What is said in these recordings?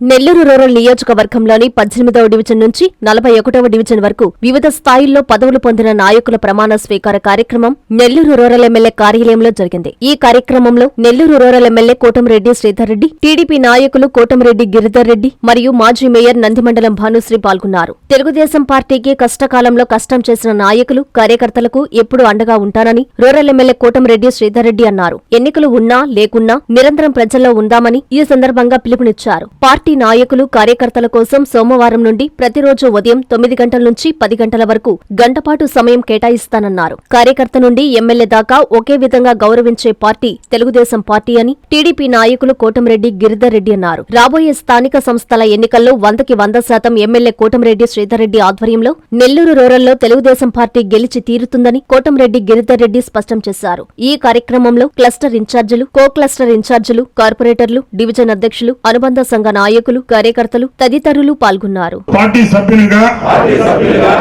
Nellore rural నియోజకవర్గంలోని పద్దెనిమిదవ division నుంచి నలభై ఒకటవ డివిజన్ వరకు వివిధ స్థాయిల్లో పదవులు పొందిన నాయకుల ప్రమాణ స్వీకార కార్యక్రమం నెల్లూరు రూరల్ ఎమ్మెల్యే కార్యాలయంలో జరిగింది. ఈ కార్యక్రమంలో Nellore rural MLA Kotamreddy Sridhar Reddy TDP నాయకులు కోటమిరెడ్డి గిరిధర్ రెడ్డి మరియు మాజీ మేయర్ నందిమండలం భానుశ్రీ పాల్గొన్నారు. తెలుగుదేశం పార్టీకి కష్టకాలంలో కష్టం చేసిన నాయకులు కార్యకర్తలకు ఎప్పుడు అండగా ఉంటానని రూరల్ ఎమ్మెల్యే కోటమిరెడ్డి శ్రీధర్ రెడ్డి అన్నారు. ఎన్నికలు ఉన్నా లేకున్నా నిరంతరం ప్రజల్లో ఉందామని ఈ సందర్భంగా పిలుపునిచ్చారు. పార్టీ నాయకులు కార్యకర్తల కోసం సోమవారం నుండి ప్రతిరోజు ఉదయం తొమ్మిది గంటల నుంచి పది గంటల వరకు గంటపాటు సమయం కేటాయిస్తానన్నారు. కార్యకర్త నుండి ఎమ్మెల్యే దాకా ఒకే విధంగా గౌరవించే పార్టీ తెలుగుదేశం పార్టీ అని టీడీపీ నాయకులు కోటమిరెడ్డి గిరిధర్ రెడ్డి అన్నారు. రాబోయే స్థానిక సంస్థల ఎన్నికల్లో వందకి వంద శాతం ఎమ్మెల్యే కోటమిరెడ్డి శ్రీధర్రెడ్డి ఆధ్వర్యంలో నెల్లూరు రూరల్లో తెలుగుదేశం పార్టీ గెలిచి తీరుతుందని కోటమిరెడ్డి గిరిధర్ రెడ్డి స్పష్టం చేశారు. ఈ కార్యక్రమంలో క్లస్టర్ ఇన్ఛార్జీలు కో క్లస్టర్ ఇన్ఛార్జీలు కార్పొరేటర్లు డివిజన్ అధ్యక్షులు అనుబంధ సంఘ నాయకులు కార్యకర్తలు తదితరులు పాల్గొన్నారు. పార్టీ సభ్యునిగా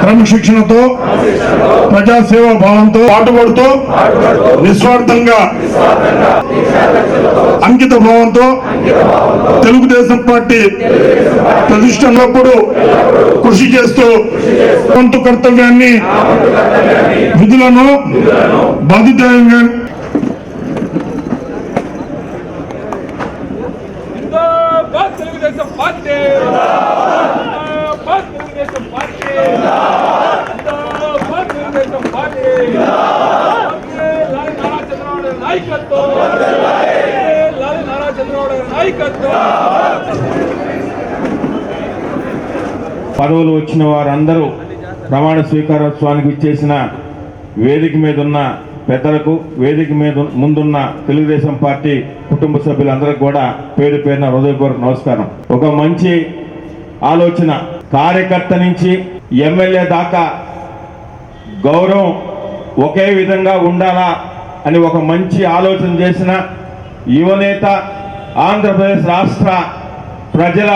క్రమశిక్షణతో ప్రజాసేవా భావంతో పాటుపడుతూ నిస్వార్థంగా అంకిత భావంతో తెలుగుదేశం పార్టీ ప్రతిష్టనప్పుడు కృషి చేస్తూ వంతు కర్తవ్యాన్ని విధులను బాధితంగా జిందాబాద్ Telugu Desam party! Telugu Desam party! Telugu Desam party! Nara Chandrababu నాయకత్వం! లాలి నారా చంద్రబాబు నాయకత్వం! పదవులు వచ్చిన వారందరూ ప్రమాణ స్వీకారోత్సవానికి ఇచ్చేసిన వేదిక మీద ఉన్న పెద్దలకు వేదిక మీద ముందున్న తెలుగుదేశం పార్టీ కుటుంబ సభ్యులందరికీ కూడా పేరు పేరున హృదయపూర్వక నమస్కారం. ఒక మంచి ఆలోచన. కార్యకర్త నుంచి ఎమ్మెల్యే దాకా గౌరవం ఒకే విధంగా ఉండాలా అని ఒక మంచి ఆలోచన చేసిన యువనేత ఆంధ్రప్రదేశ్ రాష్ట్ర ప్రజల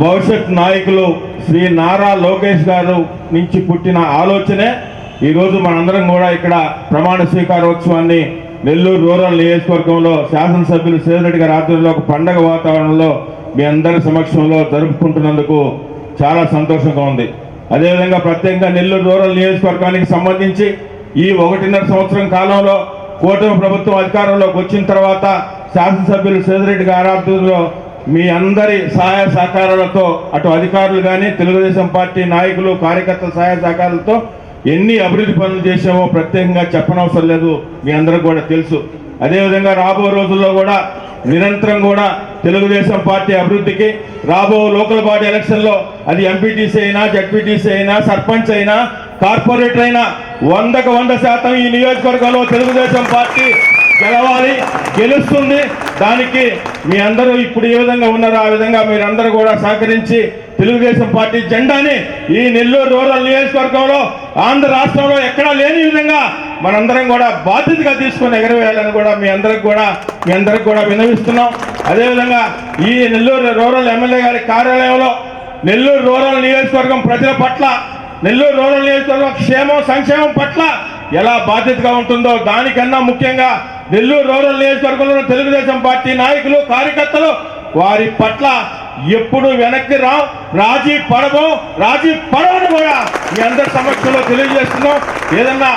భవిష్యత్ నాయకులు శ్రీ నారా లోకేష్ గారు నుంచి పుట్టిన ఆలోచనే ఈరోజు మనందరం కూడా ఇక్కడ ప్రమాణ స్వీకారోత్సవాన్ని నెల్లూరు రూరల్ నియోజకవర్గంలో శాసనసభ్యులు శ్రీధరెడ్డి గారి ఆధ్వర్యంలో ఒక పండగ వాతావరణంలో మీ అందరి సమక్షంలో జరుపుకుంటున్నందుకు చాలా సంతోషంగా ఉంది. అదేవిధంగా ప్రత్యేకంగా నెల్లూరు రూరల్ నియోజకవర్గానికి సంబంధించి ఈ ఒకటిన్నర సంవత్సరం కాలంలో కూటమి ప్రభుత్వం అధికారంలోకి వచ్చిన తర్వాత శాసనసభ్యులు శ్రీధరెడ్డి గారి ఆధ్వర్యంలో మీ అందరి సహాయ సహకారాలతో అటు అధికారులు కానీ తెలుగుదేశం పార్టీ నాయకులు కార్యకర్తల సహాయ సహకారాలతో ఎన్ని అభివృద్ధి పనులు చేశామో ప్రత్యేకంగా చెప్పనవసరం లేదు మీ అందరికి కూడా తెలుసు. అదేవిధంగా రాబో రోజుల్లో కూడా నిరంతరం కూడా తెలుగుదేశం పార్టీ అభివృద్ధికి రాబో లోకల్ బాడీ ఎలక్షన్లో అది ఎంపీటీసీ అయినా జడ్పీటీసీ అయినా సర్పంచ్ అయినా కార్పొరేటర్ అయినా వందకు వంద శాతం ఈ నియోజకవర్గంలో తెలుగుదేశం పార్టీ గెలవాలి గెలుస్తుంది. దానికి మీ అందరూ ఇప్పుడు ఏ విధంగా ఉన్నారో ఆ విధంగా మీరందరూ కూడా సహకరించి తెలుగుదేశం పార్టీ జెండాని ఈ నెల్లూరు రూరల్ నియోజకవర్గంలో ఆంధ్ర రాష్ట్రంలో ఎక్కడా లేని విధంగా మనందరం కూడా బాధ్యతగా తీసుకొని ఎగరవేయాలని కూడా మీ అందరికి కూడా మీ అందరికి కూడా వినవిస్తున్నాం అదేవిధంగా ఈ నెల్లూరు రూరల్ ఎమ్మెల్యే గారి కార్యాలయంలో నెల్లూరు రూరల్ నియోజకవర్గం ప్రజల పట్ల నెల్లూరు రూరల్ నియోజకవర్గం క్షేమం సంక్షేమం పట్ల ఎలా బాధ్యతగా ఉంటుందో దానికన్నా ముఖ్యంగా నెల్లూరు రూరల్ నియోజకవర్గంలో తెలుగుదేశం పార్టీ నాయకులు కార్యకర్తలు వారి పట్ల ఎప్పుడు వెనక్కి రా. రాజీ పడబో రాజీ పడవని కూడా మీ అందరి సమక్షంలో తెలియజేస్తున్నాం. ఏదన్నా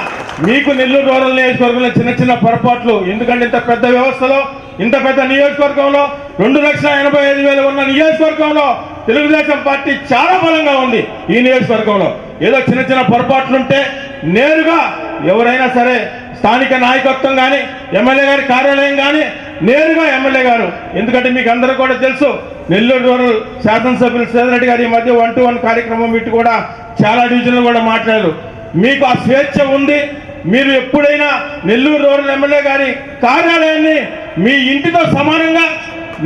మీకు నెల్లూరు రూరల్ నియోజకవర్గంలో చిన్న చిన్న పొరపాట్లు ఎందుకంటే ఇంత పెద్ద వ్యవస్థలో ఇంత పెద్ద నియోజకవర్గంలో రెండు లక్షల ఎనభై ఐదు వేలు ఉన్న నియోజకవర్గంలో తెలుగుదేశం పార్టీ చాలా బలంగా ఉంది ఈ నియోజకవర్గంలో. ఏదో చిన్న చిన్న పొరపాట్లుంటే నేరుగా ఎవరైనా సరే స్థానిక నాయకత్వం కానీ ఎమ్మెల్యే గారి కార్యాలయం కానీ నేరుగా ఎమ్మెల్యే గారు. ఎందుకంటే మీకు అందరూ కూడా తెలుసు నెల్లూరు రూరల్ శాసనసభ్యులు సేదరెడ్డి గారి ఈ మధ్య వన్ టు వన్ కార్యక్రమం ఇటు కూడా చాలా డివిజన్లు కూడా మాట్లాడారు. మీకు ఆ స్వేచ్ఛ ఉంది. మీరు ఎప్పుడైనా నెల్లూరు రూరల్ ఎమ్మెల్యే గారి కార్యాలయాన్ని మీ ఇంటితో సమానంగా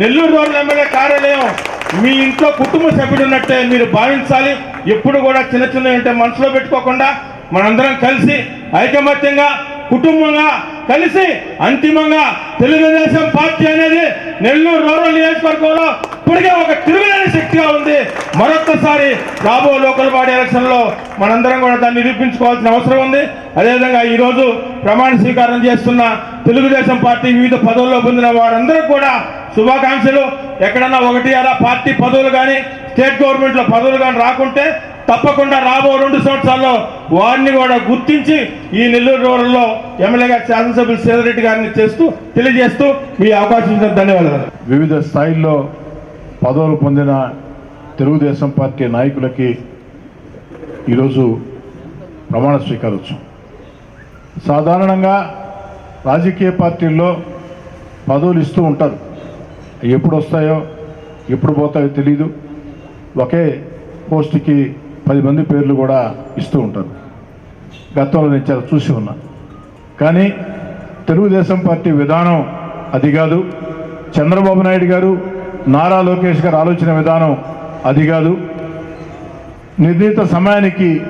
నెల్లూరు రూరల్ ఎమ్మెల్యే కార్యాలయం మీ ఇంట్లో కుటుంబ సభ్యుడు ఉన్నట్టే మీరు భావించాలి. ఎప్పుడు కూడా చిన్న చిన్న అంటే మనసులో పెట్టుకోకుండా మనందరం కలిసి ఐకమత్యంగా కుటుంబంగా కలిసి అంతిమంగా తెలుగుదేశం పార్టీ అనేది నెల్లూరు రూరల్ నియోజకవర్గంలో ఇప్పటికే ఒక తిరుగులేని శక్తిగా ఉంది. మరొకసారి రాబో లోకల్ బాడీ ఎలక్షన్లో మనందరం కూడా దాన్ని నిరూపించుకోవాల్సిన అవసరం ఉంది. అదేవిధంగా ఈ రోజు ప్రమాణ స్వీకారం చేస్తున్న తెలుగుదేశం పార్టీ వివిధ పదవుల్లో పొందిన వారందరూ కూడా శుభాకాంక్షలు. ఎక్కడన్నా ఒకటి అలా పార్టీ పదవులు కానీ స్టేట్ గవర్నమెంట్లో పదవులు కానీ రాకుంటే తప్పకుండా రాబో రెండు సంవత్సరాల్లో వారిని కూడా గుర్తించి ఈ నెల్లూరు రూరల్లో ఎమ్మెల్యేగా శాసనసభ్యులు సేదరెడ్డి గారిని చేస్తూ తెలియజేస్తూ మీ అవకాశం ఇచ్చిన ధన్యవాదాలు. వివిధ స్థాయిల్లో పదవులు పొందిన తెలుగుదేశం పార్టీ నాయకులకి ఈరోజు ప్రమాణ స్వీకారోత్సవం సాధారణంగా రాజకీయ పార్టీల్లో పదవులు ఇస్తూ ఉంటారు. ఎప్పుడు వస్తాయో ఎప్పుడు పోతాయో తెలీదు. ఒకే పోస్టుకి పది మంది పేర్లు కూడా ఇస్తూ ఉంటారు. గతంలో నేను చాలా చూసి ఉన్నా. కానీ తెలుగుదేశం పార్టీ విధానం అది కాదు. చంద్రబాబు నాయుడు గారు నారా లోకేష్ గారు ఆలోచన విధానం అది కాదు. నిర్ణీత సమయానికి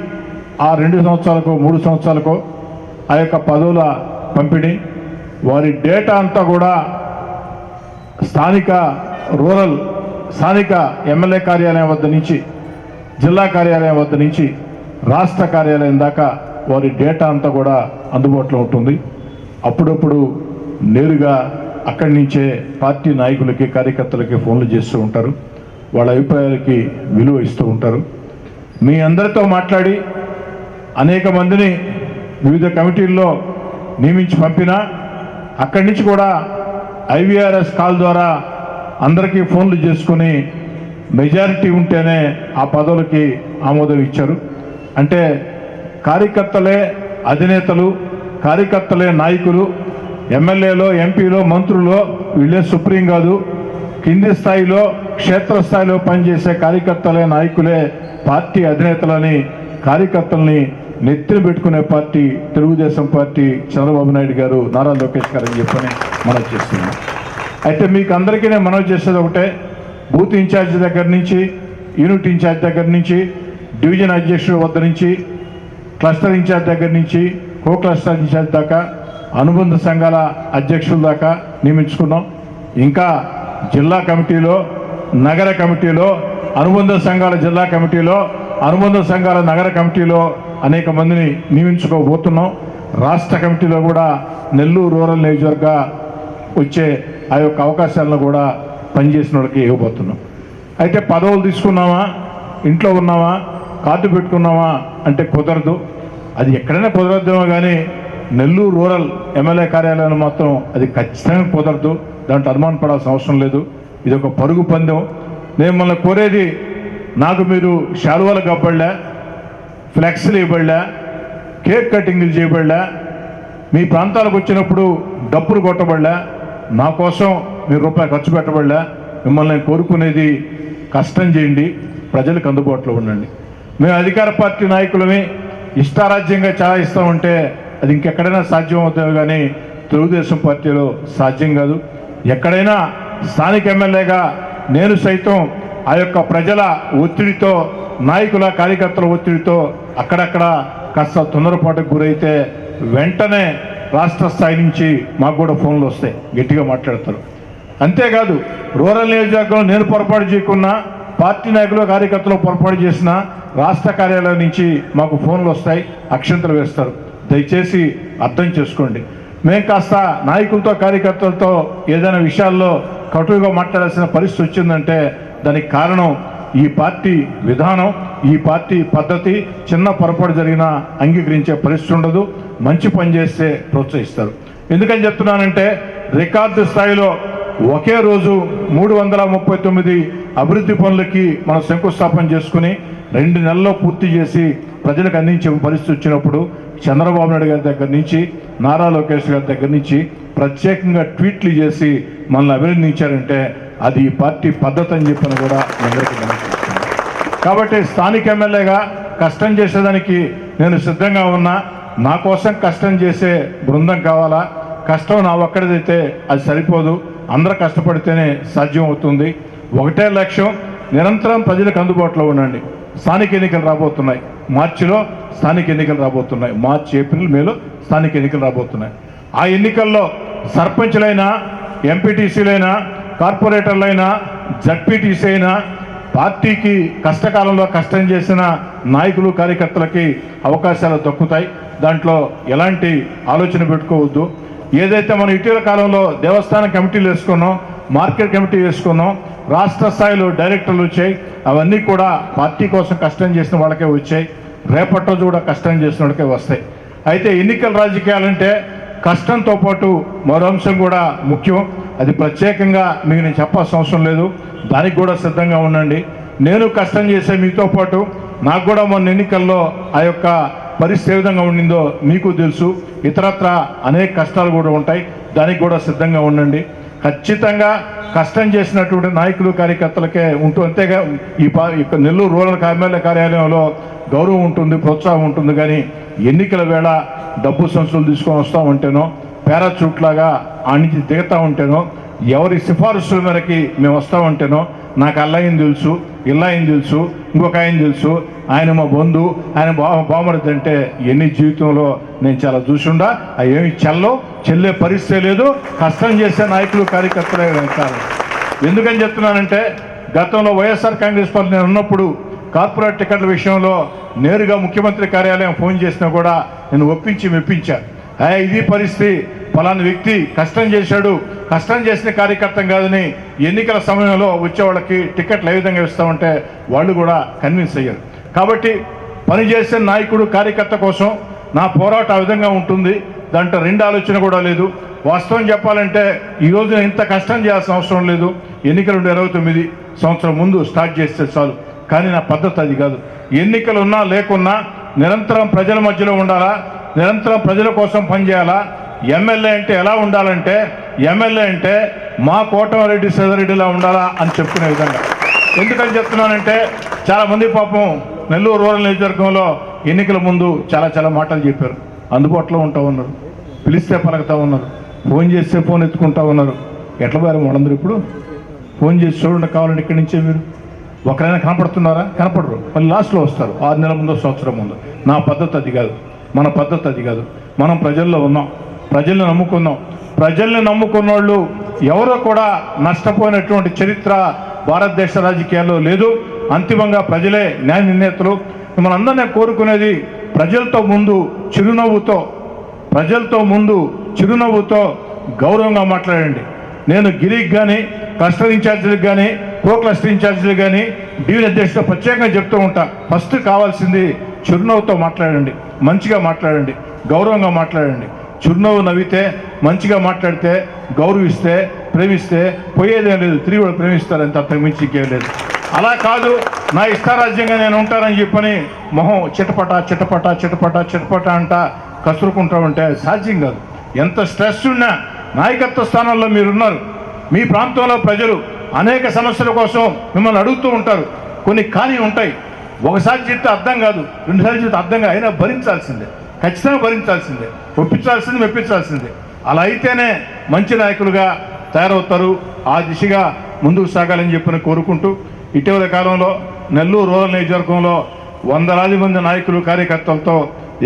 ఆ రెండు సంవత్సరాలకో మూడు సంవత్సరాలకో ఆ యొక్క పదవుల పంపిణీ వారి డేటా అంతా కూడా స్థానిక రూరల్ స్థానిక ఎమ్మెల్యే కార్యాలయం వద్ద నుంచి జిల్లా కార్యాలయం వద్ద నుంచి రాష్ట్ర కార్యాలయం దాకా వారి డేటా అంతా కూడా అందుబాటులో ఉంటుంది. అప్పుడప్పుడు నేరుగా అక్కడి నుంచే పార్టీ నాయకులకి కార్యకర్తలకి ఫోన్లు చేస్తూ ఉంటారు. వాళ్ళ అభిప్రాయాలకి విలువ ఇస్తూ ఉంటారు. మీ అందరితో మాట్లాడి అనేక మందిని వివిధ కమిటీల్లో నియమించి పంపినా అక్కడి నుంచి కూడా ఐవీఆర్ఎస్ కాల్ ద్వారా అందరికీ ఫోన్లు చేసుకుని మెజారిటీ ఉంటేనే ఆ పదవులకి ఆమోదం ఇచ్చారు. అంటే కార్యకర్తలే అధినేతలు కార్యకర్తలే నాయకులు ఎమ్మెల్యేలో ఎంపీలో మంత్రులు వీళ్ళే సుప్రీం కాదు. కింది స్థాయిలో క్షేత్రస్థాయిలో పనిచేసే కార్యకర్తలే నాయకులే పార్టీ అధినేతలని కార్యకర్తల్ని నెత్తిన పెట్టుకునే పార్టీ తెలుగుదేశం పార్టీ చంద్రబాబు నాయుడు గారు నారా లోకేష్ గారు అని చెప్పని మనం చేస్తున్నాం. అయితే మీకు అందరికీ నేను మనవి చేసేది ఒకటే బూత్ ఇన్ఛార్జ్ దగ్గర నుంచి యూనిట్ ఇన్ఛార్జ్ దగ్గర నుంచి డివిజన్ అధ్యక్షుడు వద్ద నుంచి క్లస్టర్ ఇన్ఛార్జ్ దగ్గర నుంచి కో క్లస్టర్ ఇన్ఛార్జ్ దాకా అనుబంధ సంఘాల అధ్యక్షుల దాకా నియమించుకున్నాం. ఇంకా జిల్లా కమిటీలో నగర కమిటీలో అనుబంధ సంఘాల జిల్లా కమిటీలో అనుబంధ సంఘాల నగర కమిటీలో అనేక మందిని నియమించుకోబోతున్నాం. రాష్ట్ర కమిటీలో కూడా నెల్లూరు రూరల్ నియోజకవర్గ వచ్చే ఆ యొక్క అవకాశాలను కూడా పనిచేసిన వాళ్ళకి ఇవ్వబోతున్నాం. అయితే పదవులు తీసుకున్నామా ఇంట్లో ఉన్నామా కార్డు పెట్టుకున్నామా అంటే కుదరదు. అది ఎక్కడైనా కుదరద్దేమో కానీ నెల్లూరు రూరల్ ఎమ్మెల్యే కార్యాలయాన్ని మాత్రం అది ఖచ్చితంగా కుదరదు. దాంట్లో అనుమానం పడాల్సిన అవసరం లేదు. ఇది ఒక పరుగు పందెం. నేను మిమ్మల్ని కోరేది నాకు మీరు శాలువాలు కప్పబడలే ఫ్లెక్స్లు ఇవ్వబడలే కేక్ కటింగ్లు చేయబడలే మీ ప్రాంతాలకు వచ్చినప్పుడు డప్పులు కొట్టబడలే నా కోసం మీరు రూపాయి ఖర్చు పెట్టబడలే. మిమ్మల్ని కోరుకునేది కష్టం చేయండి. ప్రజలకు అందుబాటులో ఉండండి. మేము అధికార పార్టీ నాయకులమే ఇష్టారాజ్యంగా చాలా ఇస్తామంటే అది ఇంకెక్కడైనా సాధ్యం అవుతుంది కానీ తెలుగుదేశం పార్టీలో సాధ్యం కాదు. ఎక్కడైనా స్థానిక ఎమ్మెల్యేగా నేను సైతం ఆ యొక్క ప్రజల ఒత్తిడితో నాయకుల కార్యకర్తల ఒత్తిడితో అక్కడక్కడ కాస్త తొందరపాటుకు గురైతే వెంటనే రాష్ట్ర స్థాయి నుంచి మాకు కూడా ఫోన్లు వస్తాయి. గట్టిగా మాట్లాడతారు. అంతేకాదు రూరల్ నియోజకవర్గంలో నేను పొరపాటు చేయకున్నా పార్టీ నాయకులు కార్యకర్తలు పొరపాటు చేసిన రాష్ట్ర కార్యాలయం నుంచి మాకు ఫోన్లు వస్తాయి అక్షంతలు వేస్తారు. దయచేసి అర్థం చేసుకోండి. మేము కాస్త నాయకులతో కార్యకర్తలతో ఏదైనా విషయాల్లో కటువుగా మాట్లాడాల్సిన పరిస్థితి వచ్చిందంటే దానికి కారణం ఈ పార్టీ విధానం ఈ పార్టీ పద్ధతి చిన్న పొరపాటు జరిగినా అంగీకరించే పరిస్థితి ఉండదు. మంచి పని చేస్తే ప్రోత్సహిస్తారు. ఎందుకని చెప్తున్నానంటే రికార్డు స్థాయిలో ఒకే రోజు మూడు వందల ముప్పై తొమ్మిది అభివృద్ధి పనులకి మనం శంకుస్థాపన చేసుకుని రెండు నెలల్లో పూర్తి చేసి ప్రజలకు అందించే పరిస్థితి వచ్చినప్పుడు చంద్రబాబు నాయుడు గారి దగ్గర నుంచి నారా లోకేష్ గారి దగ్గర నుంచి ప్రత్యేకంగా ట్వీట్లు చేసి మనల్ని అభినందించారంటే అది ఈ పార్టీ పద్ధతి అని చెప్పని కూడా అందరికీ కాబట్టి స్థానిక ఎమ్మెల్యేగా కష్టం చేసేదానికి నేను సిద్ధంగా ఉన్నా. నా కోసం కష్టం చేసే బృందం కావాలా? కష్టం నా ఒక్కడిదైతే అది సరిపోదు. అందరూ కష్టపడితేనే సాధ్యం అవుతుంది. ఒకటే లక్ష్యం నిరంతరం ప్రజలకు అందుబాటులో ఉండండి. స్థానిక ఎన్నికలు రాబోతున్నాయి. మార్చిలో స్థానిక ఎన్నికలు రాబోతున్నాయి. మార్చి ఏప్రిల్ మేలో స్థానిక ఎన్నికలు రాబోతున్నాయి. ఆ ఎన్నికల్లో సర్పంచ్లైనా ఎంపీటీసీలైనా కార్పొరేటర్లైనా జడ్పీటీసీ అయినా పార్టీకి కష్టకాలంలో కష్టం చేసిన నాయకులు కార్యకర్తలకి అవకాశాలు దక్కుతాయి. దాంట్లో ఎలాంటి ఆలోచన పెట్టుకోవద్దు. ఏదైతే మనం ఇటీవల కాలంలో దేవస్థాన కమిటీలు వేసుకున్నాం మార్కెట్ కమిటీ వేసుకున్నాం రాష్ట్ర స్థాయిలో డైరెక్టర్లు వచ్చాయి అవన్నీ కూడా పార్టీ కోసం కష్టం చేసిన వాళ్ళకే వచ్చాయి. రేపటి రోజు కూడా కష్టం చేసిన వాళ్ళకే వస్తాయి. అయితే ఎన్నికల రాజకీయాలంటే కష్టంతో పాటు మరో అంశం కూడా ముఖ్యం. అది ప్రత్యేకంగా మీకు నేను చెప్పాల్సిన అవసరం లేదు. దానికి కూడా సిద్ధంగా ఉండండి. నేను కష్టం చేసే మీతో పాటు నాకు కూడా మొన్న ఎన్నికల్లో ఆ యొక్క పరిస్థితి ఏ విధంగా ఉండిందో మీకు తెలుసు. ఇతరత్ర అనేక కష్టాలు కూడా ఉంటాయి. దానికి కూడా సిద్ధంగా ఉండండి. ఖచ్చితంగా కష్టం చేసినటువంటి నాయకులు కార్యకర్తలకే ఉంటూ అంతేగా ఈ పా నెల్లూరు రూరల్ ఎమ్మెల్యే కార్యాలయంలో గౌరవం ఉంటుంది ప్రోత్సాహం ఉంటుంది. కానీ ఎన్నికల వేళ డబ్బు సంస్థలు తీసుకొని వస్తూ ఉంటేనో పారాచూట్ లాగా ఆ నుంచి దిగుతూ ఉంటేనో ఎవరి సిఫారసు మేరకి మేము వస్తూ ఉంటేనో నాకు అల్లయ్యని తెలుసు ఇల్లాయని తెలుసు ఇంకొక ఆయన తెలుసు ఆయన మా బంధు ఆయన బా అంటే ఎన్ని జీవితంలో నేను చాలా చూసుండా అవి ఏమి చెల్లో చెల్లే పరిస్థితి లేదు కష్టం చేసే నాయకులు కార్యకర్తలే వెళ్తారు ఎందుకని చెప్తున్నానంటే గతంలో వైఎస్ఆర్ కాంగ్రెస్ పార్టీ నేను ఉన్నప్పుడు కార్పొరేట్ టికెట్ల విషయంలో నేరుగా ముఖ్యమంత్రి కార్యాలయం ఫోన్ చేసినా కూడా నేను ఒప్పించి మెప్పించా. "ఏ, ఇది పరిస్థితి ఫలాని వ్యక్తి కష్టం చేశాడు కష్టం చేసిన కార్యకర్తం కాదని ఎన్నికల సమయంలో వచ్చే వాళ్ళకి టికెట్లు ఏ విధంగా ఇస్తామంటే వాళ్ళు కూడా కన్విన్స్ అయ్యారు. కాబట్టి పనిచేసే నాయకుడు కార్యకర్త కోసం నా పోరాటం ఆ విధంగా ఉంటుంది. దాంట్లో రెండు ఆలోచన కూడా లేదు. వాస్తవం చెప్పాలంటే ఈ ఇంత కష్టం చేయాల్సిన అవసరం లేదు. ఎన్నికలు రెండు ఇరవై తొమ్మిది సంవత్సరం ముందు స్టార్ట్ చేస్తే చాలు. కానీ నా పద్ధతి అది కాదు. ఎన్నికలు ఉన్నా లేకున్నా నిరంతరం ప్రజల మధ్యలో ఉండాలా? నిరంతరం ప్రజల కోసం పనిచేయాలా ఎమ్మెల్యే అంటే ఎలా ఉండాలంటే ఎమ్మెల్యే అంటే మా కోటమరెడ్డి సదరెడ్డిలా ఉండాలా అని చెప్పుకునే విధంగా. ఎందుకని చెప్తున్నానంటే చాలామంది పాపం నెల్లూరు రూరల్ నియోజకవర్గంలో ఎన్నికల ముందు చాలా చాలా మాటలు చెప్పారు. అందుబాటులో ఉంటా ఉన్నారు. పిలిస్తే పలకుతా ఉన్నారు. ఫోన్ చేస్తే ఫోన్ ఎత్తుకుంటా ఉన్నారు. ఎట్లా పోయారు వాళ్ళందరూ ఇప్పుడు? ఫోన్ చేసి చూడండి కావాలంటే ఇక్కడి నుంచే మీరు. ఒకరైనా కనపడుతున్నారా? కనపడరు. మళ్ళీ లాస్ట్లో వస్తారు. ఆరు నెలల ముందు సంవత్సరం ముందు. నా పద్ధతి అది కాదు. మన పద్ధతి అది కాదు. మనం ప్రజల్లో ఉన్నాం. ప్రజల్ని నమ్ముకున్నాం. ప్రజల్ని నమ్ముకున్న వాళ్ళు ఎవరో కూడా నష్టపోయినటువంటి చరిత్ర భారతదేశ రాజకీయాల్లో లేదు. అంతిమంగా ప్రజలే న్యాయ నిర్ణేతలు. మనందరినీ కోరుకునేది ప్రజలతో ముందు చిరునవ్వుతో ప్రజలతో ముందు చిరునవ్వుతో గౌరవంగా మాట్లాడండి. నేను గిరికి కానీ క్లస్టర్ ఇన్ఛార్జీలకు కానీ కో క్లస్టర్ ఇన్ఛార్జీలకు కానీ డివిజన్ అధ్యక్షుడు ప్రత్యేకంగా చెప్తూ ఉంటా. ఫస్ట్ కావాల్సింది చిరునవ్వుతో మాట్లాడండి. మంచిగా మాట్లాడండి. గౌరవంగా మాట్లాడండి. చిరునవ్వు నవ్వితే మంచిగా మాట్లాడితే గౌరవిస్తే ప్రేమిస్తే పోయేదేం లేదు. తిరిగి కూడా ప్రేమిస్తారు అంత అంతకు మించి ఇంకేం లేదు. అలా కాదు నా ఇష్టారాజ్యంగా నేను ఉంటానని చెప్పని మొహం చిటపట చిటపట చిటపట చిటపట అంట కసురుకుంటా ఉంటే సాధ్యం కాదు. ఎంత స్ట్రెస్ ఉన్నా నాయకత్వ స్థానంలో మీరున్నారు. మీ ప్రాంతంలో ప్రజలు అనేక సమస్యల కోసం మిమ్మల్ని అడుగుతూ ఉంటారు. కొన్ని ఖాళీ ఉంటాయి. ఒకసారి చెప్తే అర్థం కాదు. రెండుసార్లు చెప్తే అర్థం కాదు. అయినా భరించాల్సిందే. ఖచ్చితంగా భరించాల్సిందే. ఒప్పించాల్సింది మెప్పించాల్సిందే. అలా అయితేనే మంచి నాయకులుగా తయారవుతారు. ఆ దిశగా ముందుకు సాగాలని చెప్పని కోరుకుంటూ ఇటీవల కాలంలో నెల్లూరు రూరల్ నియోజకవర్గంలో వందలాది మంది నాయకులు కార్యకర్తలతో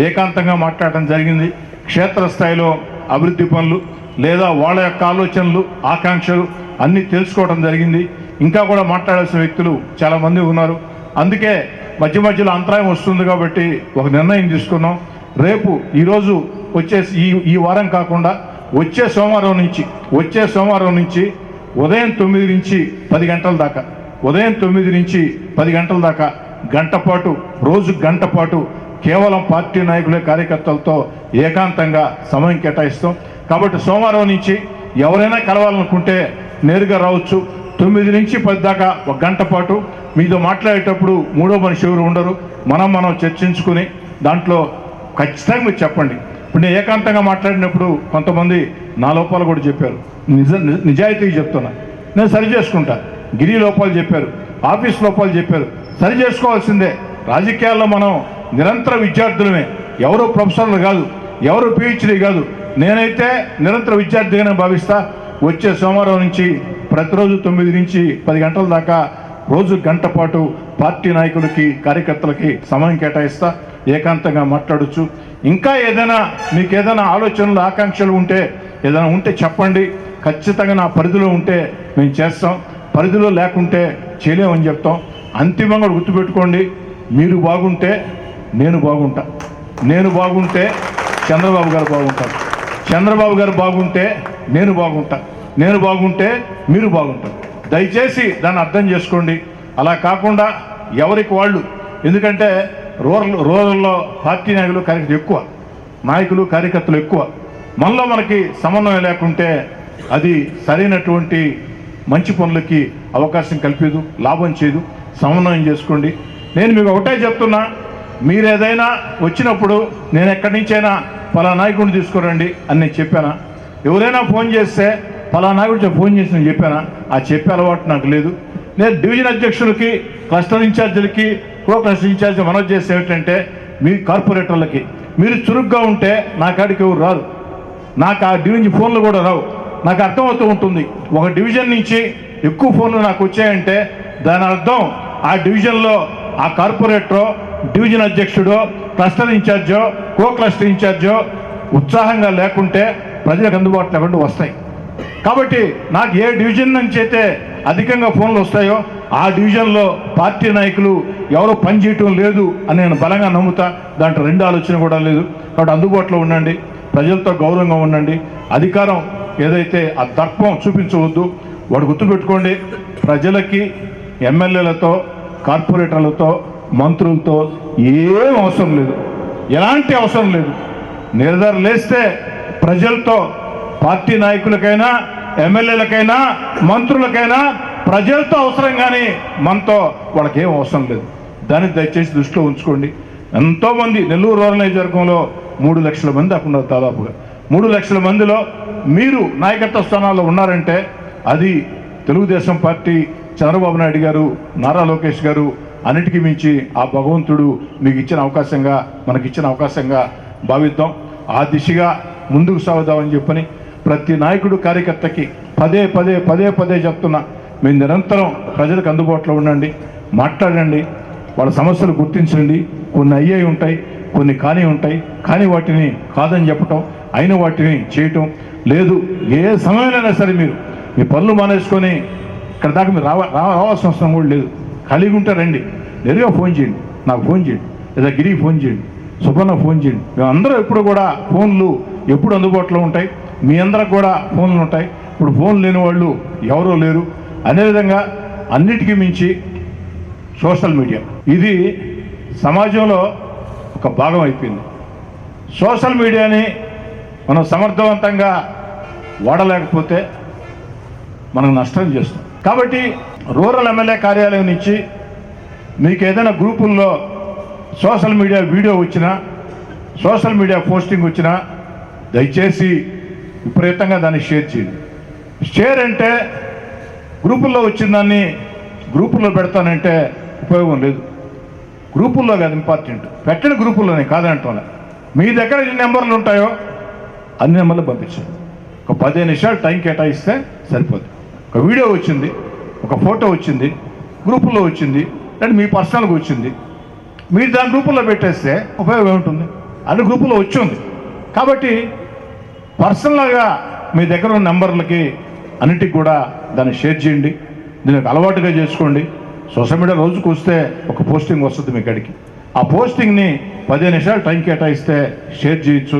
ఏకాంతంగా మాట్లాడటం జరిగింది. క్షేత్రస్థాయిలో అభివృద్ధి పనులు లేదా వాళ్ళ యొక్క ఆలోచనలు ఆకాంక్షలు అన్నీ తెలుసుకోవడం జరిగింది. ఇంకా కూడా మాట్లాడాల్సిన వ్యక్తులు చాలామంది ఉన్నారు. అందుకే మధ్య మధ్యలో అంతరాయం వస్తుంది కాబట్టి ఒక నిర్ణయం తీసుకున్నాం. రేపు ఈరోజు వచ్చే ఈ ఈ వారం కాకుండా వచ్చే సోమవారం నుంచి వచ్చే సోమవారం నుంచి ఉదయం తొమ్మిది నుంచి పది గంటల దాకా ఉదయం తొమ్మిది నుంచి పది గంటల దాకా గంట పాటు రోజు గంట పాటు కేవలం పార్టీ నాయకులే కార్యకర్తలతో ఏకాంతంగా సమయం కేటాయిస్తాం. కాబట్టి సోమవారం నుంచి ఎవరైనా కలవాలనుకుంటే నేరుగా రావచ్చు. తొమ్మిది నుంచి పది దాకా ఒక గంట పాటు. మీతో మాట్లాడేటప్పుడు మూడో మనిషి ఎవరు ఉండరు. మనం మనం చర్చించుకుని దాంట్లో ఖచ్చితంగా మీరు చెప్పండి. ఇప్పుడు నేను ఏకాంతంగా మాట్లాడినప్పుడు కొంతమంది నా లోపాలు కూడా చెప్పారు. నిజ నిజాయితీగా చెప్తున్నా. నేను సరి చేసుకుంటాను గిరి లోపాలు చెప్పారు ఆఫీస్ లోపాలు చెప్పారు. సరి చేసుకోవాల్సిందే. రాజకీయాల్లో మనం నిరంతర విద్యార్థులమే. ఎవరు ప్రొఫెసర్లు కాదు ఎవరు పిహెచ్డీ కాదు. నేనైతే నిరంతర విద్యార్థిగానే భావిస్తా. వచ్చే సోమవారం నుంచి ప్రతిరోజు తొమ్మిది నుంచి పది గంటల దాకా రోజు గంట పాటు పార్టీ నాయకులకి కార్యకర్తలకి సమయం కేటాయిస్తా. ఏకాంతంగా మాట్లాడొచ్చు. ఇంకా ఏదైనా మీకు ఏదైనా ఆలోచనలు ఆకాంక్షలు ఉంటే ఏదైనా ఉంటే చెప్పండి. ఖచ్చితంగా నా పరిధిలో ఉంటే మేము చేస్తాం. పరిధిలో లేకుంటే చేయలేమని చెప్తాం. అంతిమంగా గుర్తుపెట్టుకోండి మీరు బాగుంటే నేను బాగుంటా. నేను బాగుంటే చంద్రబాబు గారు బాగుంటారు. చంద్రబాబు గారు బాగుంటే నేను బాగుంటా. నేను బాగుంటే మీరు బాగుంటారు. దయచేసి దాన్ని అర్థం చేసుకోండి. అలా కాకుండా ఎవరికి వాళ్ళు? ఎందుకంటే రూరల్ రూరల్లో పార్టీ నాయకులు కార్యకర్తలు ఎక్కువ నాయకులు కార్యకర్తలు ఎక్కువ. మనలో మనకి సమన్వయం లేకుంటే అది సరైనటువంటి మంచి పనులకి అవకాశం కల్పేదు లాభం చేయదు సమన్వయం చేసుకోండి. నేను మీకు ఒకటే చెప్తున్నా మీరు ఏదైనా వచ్చినప్పుడు నేను ఎక్కడి నుంచైనా పలా నాయకుడిని తీసుకురండి అని నేను చెప్పానా? ఎవరైనా ఫోన్ చేస్తే పలా నాయకుడితో ఫోన్ చేసి నేను చెప్పానా? ఆ చెప్పే అలవాటు నాకు లేదు. నేను డివిజన్ అధ్యక్షులకి క్లస్టర్ ఇన్ఛార్జీలకి కో క్లస్టర్ ఇన్ఛార్జి మనవి చేస్తే ఏమిటంటే మీ కార్పొరేటర్లకి. మీరు చురుగ్గా ఉంటే నా కాడికి ఎవరు రారు. నాకు ఆ డివిజన్ ఫోన్లు కూడా రావు. నాకు అర్థమవుతూ ఉంటుంది. ఒక డివిజన్ నుంచి ఎక్కువ ఫోన్లు నాకు వచ్చాయంటే దాని అర్థం ఆ డివిజన్లో ఆ కార్పొరేటరో డివిజన్ అధ్యక్షుడో క్లస్టర్ ఇన్ఛార్జో కో క్లస్టర్ ఇన్ఛార్జో ఉత్సాహంగా లేకుంటే ప్రజలకు అందుబాటులో లేకుండా వస్తాయి. కాబట్టి నాకు ఏ డివిజన్ నుంచి అయితే అధికంగా ఫోన్లు వస్తాయో ఆ డివిజన్లో పార్టీ నాయకులు ఎవరో పనిచేయటం లేదు అని నేను బలంగా నమ్ముతా. దాంట్లో రెండు ఆలోచన కూడా లేదు. కాబట్టి అందుబాటులో ఉండండి. ప్రజలతో గౌరవంగా ఉండండి. అధికారం ఏదైతే ఆ దర్పం చూపించవద్దు వాడు గుర్తుపెట్టుకోండి ప్రజలకి ఎమ్మెల్యేలతో కార్పొరేటర్లతో మంత్రులతో ఏం అవసరం లేదు. ఎలాంటి అవసరం లేదు. నిర్ధార లేస్తే ప్రజలతో పార్టీ నాయకులకైనా ఎమ్మెల్యేలకైనా మంత్రులకైనా ప్రజలతో అవసరం కానీ మనతో వాళ్ళకి ఏం అవసరం లేదు. దాన్ని దయచేసి దృష్టిలో ఉంచుకోండి. ఎంతోమంది నెల్లూరు రూరల్ నియోజకవర్గంలో మూడు లక్షల మంది అక్కడ దాదాపుగా. మూడు లక్షల మందిలో మీరు నాయకత్వ స్థానాల్లో ఉన్నారంటే అది తెలుగుదేశం పార్టీ చంద్రబాబు నాయుడు గారు నారా లోకేష్ గారు అన్నిటికీ మించి ఆ భగవంతుడు మీకు ఇచ్చిన అవకాశంగా మనకి ఇచ్చిన అవకాశంగా భావిద్దాం. ఆ దిశగా ముందుకు సాగుదామని చెప్పని ప్రతి నాయకుడు కార్యకర్తకి పదే పదే పదే పదే చెప్తున్నా. మేము నిరంతరం ప్రజలకు అందుబాటులో ఉండండి మాట్లాడండి వాళ్ళ సమస్యలు గుర్తించండి. కొన్ని అయ్యాయి ఉంటాయి కొన్ని కాని ఉంటాయి కానీ వాటిని కాదని చెప్పటం అయిన వాటిని చేయటం లేదు. ఏ సమయంలోనైనా సరే మీరు మీ పనులు మానేసుకొని ఇక్కడ దాకా మీరు రావ రావాల్సిన అవసరం కూడా లేదు. ఖాళీగా ఉంటే రండి. నేరుగా ఫోన్ చేయండి. నాకు ఫోన్ చేయండి. లేదా గిరికి ఫోన్ చేయండి. సుపర్ణ ఫోన్ చేయండి. మేము అందరూ ఎప్పుడు కూడా ఫోన్లు ఎప్పుడు అందుబాటులో ఉంటాయి. మీ అందరికి కూడా ఫోన్లు ఉంటాయి. ఇప్పుడు ఫోన్ లేని వాళ్ళు ఎవరూ లేరు. అదేవిధంగా అన్నిటికీ మించి సోషల్ మీడియా. ఇది సమాజంలో ఒక భాగం అయిపోయింది. సోషల్ మీడియాని మనం సమర్థవంతంగా వాడలేకపోతే మనం నష్టం చేస్తాం కాబట్టి రూరల్ ఎమ్మెల్యే కార్యాలయం నుంచి మీకు ఏదైనా గ్రూపుల్లో సోషల్ మీడియా వీడియో వచ్చినా సోషల్ మీడియా పోస్టింగ్ వచ్చినా దయచేసి విపరీతంగా దాన్ని షేర్ చేయండి. షేర్ అంటే గ్రూపుల్లో వచ్చిన దాన్ని గ్రూపుల్లో పెడతానంటే ఉపయోగం లేదు. గ్రూపుల్లో కాదు ఇంపార్టెంట్. పెట్టిన గ్రూపుల్లోనే కాదంటే మీ దగ్గర ఎన్ని నెంబర్లు ఉంటాయో అన్ని నెంబర్లు పంపించండి. ఒక పదిహేను నిమిషాలు టైం కేటాయిస్తే సరిపోతుంది ఒక వీడియో వచ్చింది ఒక ఫోటో వచ్చింది గ్రూపుల్లో వచ్చింది అంటే మీ పర్సనల్గా వచ్చింది. మీరు దాని గ్రూపుల్లో పెట్టేస్తే ఉపయోగం ఏముంటుంది? అన్ని గ్రూపుల్లో వచ్చింది కాబట్టి పర్సనల్గా మీ దగ్గర ఉన్న నెంబర్లకి అన్నిటికి కూడా దాన్ని షేర్ చేయండి. దీనికి అలవాటుగా చేసుకోండి. సోషల్ మీడియా రోజుకు వస్తే ఒక పోస్టింగ్ వస్తుంది మీ కాడికి. ఆ పోస్టింగ్ని పదిహేను నిమిషాలు టైం కేటాయిస్తే షేర్ చేయొచ్చు.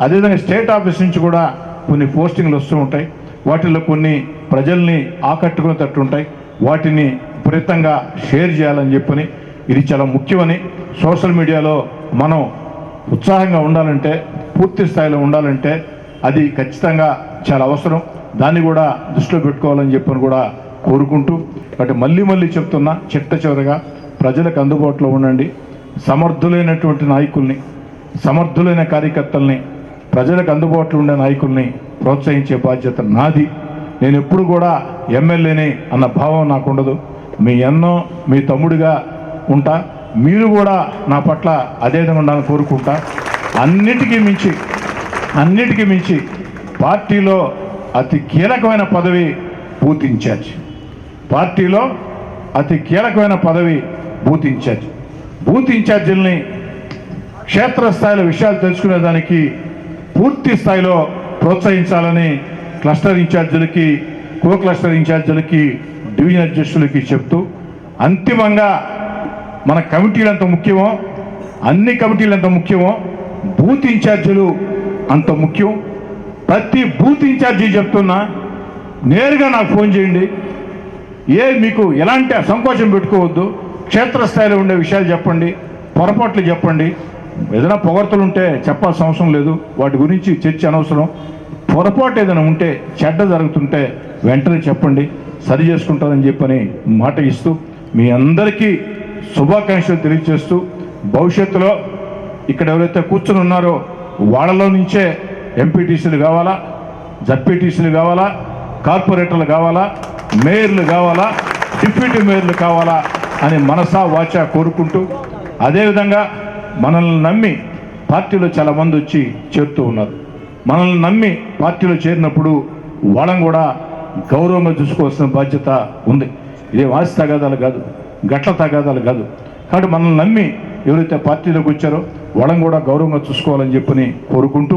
అదేవిధంగా స్టేట్ ఆఫీస్ నుంచి కూడా కొన్ని పోస్టింగ్లు వస్తూ ఉంటాయి. వాటిల్లో కొన్ని ప్రజల్ని ఆకట్టుకునేటట్టు ఉంటాయి. వాటిని విపరీతంగా షేర్ చేయాలని చెప్పని ఇది చాలా ముఖ్యమని సోషల్ మీడియాలో మనం ఉత్సాహంగా ఉండాలంటే పూర్తి స్థాయిలో ఉండాలంటే అది ఖచ్చితంగా చాలా అవసరం. దాన్ని కూడా దృష్టిలో పెట్టుకోవాలని చెప్పని కూడా కోరుకుంటూ కాబట్టి మళ్ళీ మళ్ళీ చెప్తున్నా చిట్ట చివరిగా ప్రజలకు అందుబాటులో ఉండండి. సమర్థులైనటువంటి నాయకుల్ని సమర్థులైన కార్యకర్తల్ని ప్రజలకు అందుబాటులో ఉండే నాయకుల్ని ప్రోత్సహించే బాధ్యత నాది. నేను ఎప్పుడు కూడా ఎమ్మెల్యేని అన్న భావం నాకు ఉండదు. మీ ఎన్నో మీ తమ్ముడిగా ఉంటా. మీరు కూడా నా పట్ల అదే విధంగా ఉండాలని కోరుకుంటా. అన్నిటికీ మించి అన్నిటికీ మించి పార్టీలో అతి కీలకమైన పదవి బూత్ ఇన్ఛార్జ్. పార్టీలో అతి కీలకమైన పదవి బూత్ ఇన్ఛార్జ్. బూత్ ఇన్ఛార్జీల్ని క్షేత్రస్థాయిలో విషయాలు తెలుసుకునేదానికి పూర్తి స్థాయిలో ప్రోత్సహించాలని క్లస్టర్ ఇన్ఛార్జీలకి కో క్లస్టర్ ఇన్ఛార్జీలకి డివిజన్ అధ్యక్షులకి చెప్తూ అంతిమంగా మన కమిటీలు ఎంత ముఖ్యమో అన్ని కమిటీలు ఎంత ముఖ్యమో బూత్ ఇన్ఛార్జీలు అంత ముఖ్యం. ప్రతి బూత్ ఇన్ఛార్జి చెప్తున్నా నేరుగా నాకు ఫోన్ చేయండి. ఏ మీకు ఎలాంటి సంకోచం పెట్టుకోవద్దు క్షేత్రస్థాయిలో ఉండే విషయాలు చెప్పండి పొరపాట్లు చెప్పండి. ఏదైనా పొగడ్తలు ఉంటే చెప్పాల్సిన అవసరం లేదు. వాటి గురించి చర్చ అనవసరం. పొరపాటు ఏదైనా ఉంటే చెడ్డ జరుగుతుంటే వెంటనే చెప్పండి. సరి చేసుకుంటారని చెప్పని మాట ఇస్తూ మీ అందరికీ శుభాకాంక్షలు తెలియజేస్తూ భవిష్యత్తులో ఇక్కడ ఎవరైతే కూర్చుని ఉన్నారో వాళ్ళలో నుంచే ఎంపీటీసీలు కావాలా జడ్పీటీసీలు కావాలా కార్పొరేటర్లు కావాలా మేయర్లు కావాలా డిప్యూటీ మేయర్లు కావాలా అని మనసా వాచా కోరుకుంటూ అదేవిధంగా మనల్ని నమ్మి పార్టీలో చాలా మంది వచ్చి చేరుతూ ఉన్నారు. మనల్ని నమ్మి పార్టీలో చేరినప్పుడు వాళ్ళని కూడా గౌరవంగా చూసుకోవాల్సిన బాధ్యత ఉంది. ఇదే వాసి తగాదాలు కాదు గట్ల తగాదాలు కాదు. కాబట్టి మనల్ని నమ్మి ఎవరైతే పార్టీలోకి వచ్చారో వాళ్ళని కూడా గౌరవంగా చూసుకోవాలని చెప్పని కోరుకుంటూ